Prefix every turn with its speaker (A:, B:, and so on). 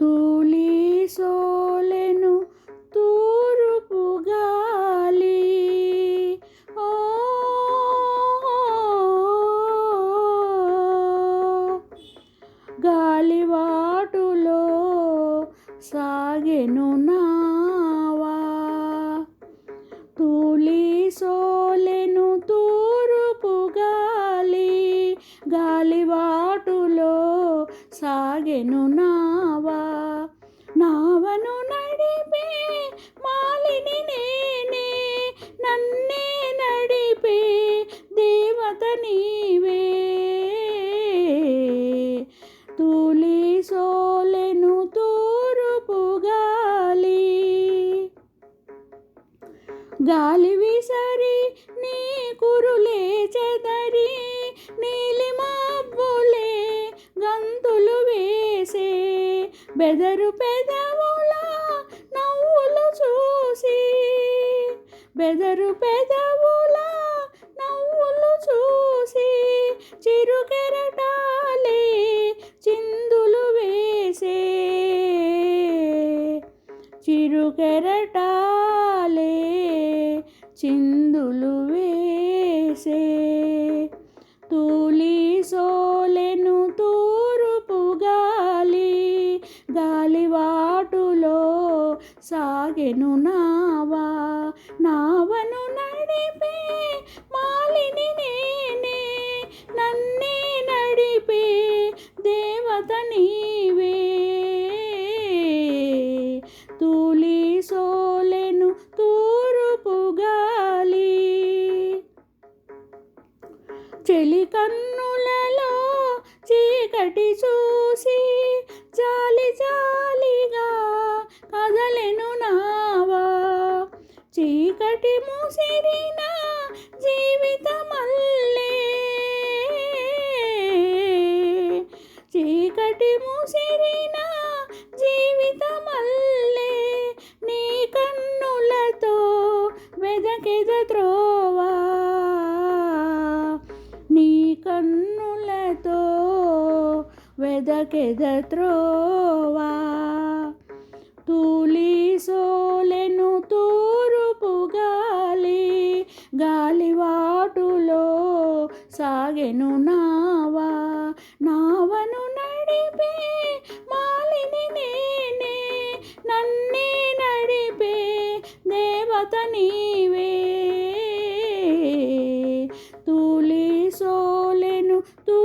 A: తూలి సోలెను తూరుపు గాలి. ఓ గాలివాటులో సాగెను నా సాగెను నావా. నావను నడిపే మాలిని నేనే. నన్నే నడిపే దేవత నీవే. తూలి సోలెను తూరుపు గాలి గాలి విసరి నీ కురులే చెదరి. బెదరు పెదవుల నవ్వులు చూసి బెదరు పెదవుల నవ్వులు చూసి చిరుకెరటాలే చిందులు వేసే. చిరుకెరటాలే చిందులు వేసే. గాలివాటులో సాగెను నావా. నావను నడిపే మాలిని నేనే నన్నే నడిపే దేవత నీవే. తూలి సోలెను తూరుపు గాలి చెలి కన్నులలో చీకటి చూసి చీకటి ముసిరిన జీవితమల్లే. చీకటి ముసిరిన జీవితమల్లే. నీ కన్నులతో వెదకెద త్రోవా? నీ కన్నులతో వెదకెద త్రోవా? సాగెను నావా నావను నడిపే మాలిని నేనే నన్నే నడిపే దేవత నీవే. తూలి సోలెను తూ